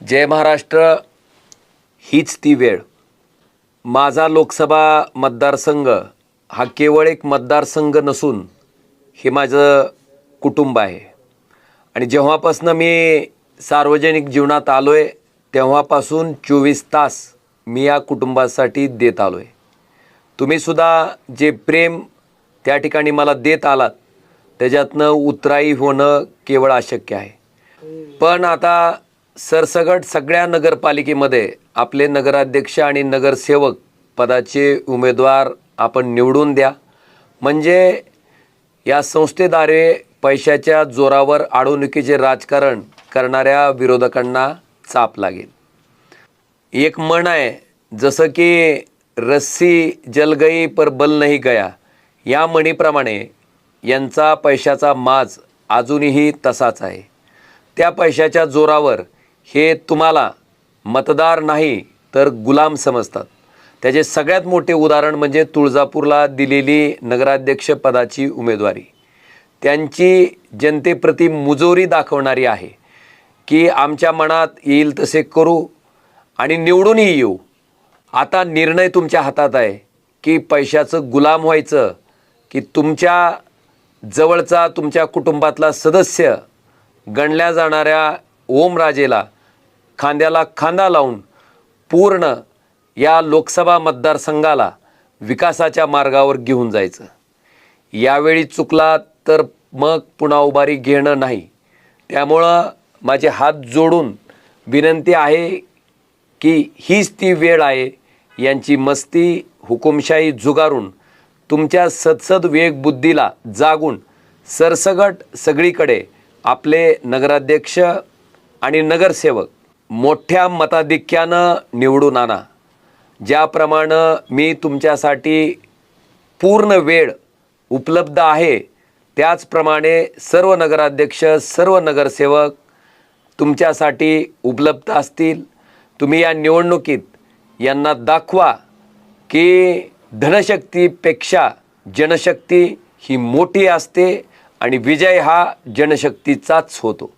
जय महाराष्ट्र हीच ती वेळ. माझा लोकसभा मतदारसंघ हा केवळ एक मतदारसंघ नसून हे माझं कुटुंब आहे. आणि जेव्हापासनं मी सार्वजनिक जीवनात आलो आहे तेव्हापासून चोवीस तास मी या कुटुंबासाठी देत आलो आहे तुम्हीसुद्धा जे प्रेम त्या ठिकाणी मला देत आलात त्याच्यातनं उतराई होणं केवळ अशक्य आहे. पण आता सरसगट सगळ्या नगरपालिकेमध्ये आपले नगराध्यक्ष आणि नगरसेवक पदाचे उमेदवार आपण निवडून द्या. म्हणजे या संस्थेद्वारे पैशाच्या जोरावर अडवणुकीचे राजकारण करणाऱ्या विरोधकांना चाप लागेल. एक म्हण आहे जसं की रस्सी जल गई पर बल नाही गया. या म्हणीप्रमाणे यांचा पैशाचा माज अजूनही तसाच आहे. त्या पैशाच्या जोरावर हे तुम्हाला मतदार नाही तर गुलाम समजतात. त्याचे सगळ्यात मोठे उदाहरण म्हणजे तुळजापूरला दिलेली नगराध्यक्ष पदाची उमेदवारी. त्यांची जनतेप्रती मुजोरी दाखवणारी आहे की आमच्या मनात येईल तसे करू आणि निवडूनही येऊ. आता निर्णय तुमच्या हातात आहे की पैशाचं गुलाम व्हायचं की तुमच्या जवळचा तुमच्या कुटुंबातला सदस्य गणल्या जाणाऱ्या ओमराजेला खांद्याला खांदा लावून पूर्ण या लोकसभा मतदारसंघाला विकासाच्या मार्गावर घेऊन जायचं. यावेळी चुकला तर मग पुन्हा उभारी घेणं नाही. त्यामुळं माझे हात जोडून विनंती आहे की हीच ती वेळ आहे यांची मस्ती हुकुमशाही झुगारून तुमच्या सदसद वेग बुद्धीला जागून सरसगट सगळीकडे आपले नगराध्यक्ष आणि नगरसेवक मोठ्या मताधिक्यानं निवडून आणा. ज्याप्रमाणे मी तुमच्यासाठी पूर्ण वेळ उपलब्ध आहे त्याचप्रमाणे सर्व नगराध्यक्ष सर्व नगरसेवक तुमच्यासाठी उपलब्ध असतील. तुम्ही या निवडणुकीत यांना दाखवा की धनशक्तीपेक्षा जनशक्ती ही मोठी असते आणि विजय हा जनशक्तीचाच होतो.